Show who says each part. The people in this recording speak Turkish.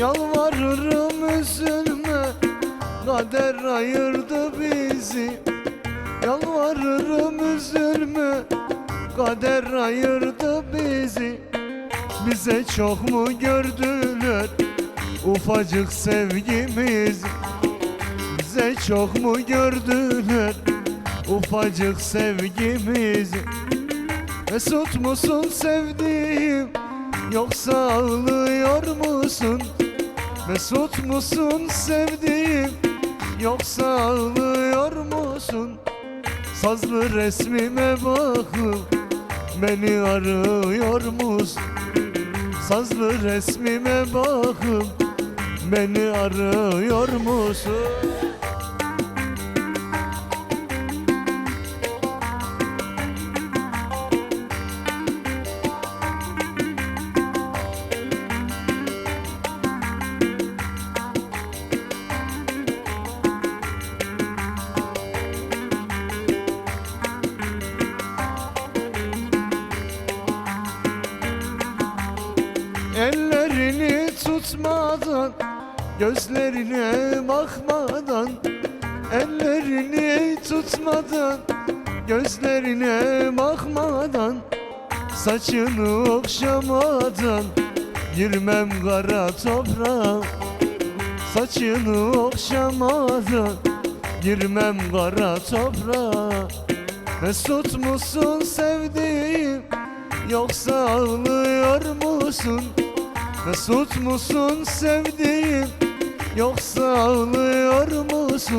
Speaker 1: Yalvarırım üzülme Kader ayırdı bizi. Yalvarırım üzülme Kader ayırdı bizi. Bize çok mu gördüler Ufacık sevgimiz Bize çok mu gördüler Ufacık sevgimiz Mesut musun sevdiğim Yoksa ağlıyor musun? Mesut musun sevdiğim? Yoksa ağlıyor musun? Sazlı resmime bakıp Beni arıyor musun? Sazlı resmime bakıp Beni arıyor musun Tutmadan Gözlerine bakmadan Ellerini tutmadan Gözlerine bakmadan Saçını okşamadan Girmem kara toprağa. Saçını okşamadan Girmem kara toprağa. Mesut musun sevdiğim Yoksa ağlıyor musun Mesut musun sevdiğim Yoksa ağlıyor musun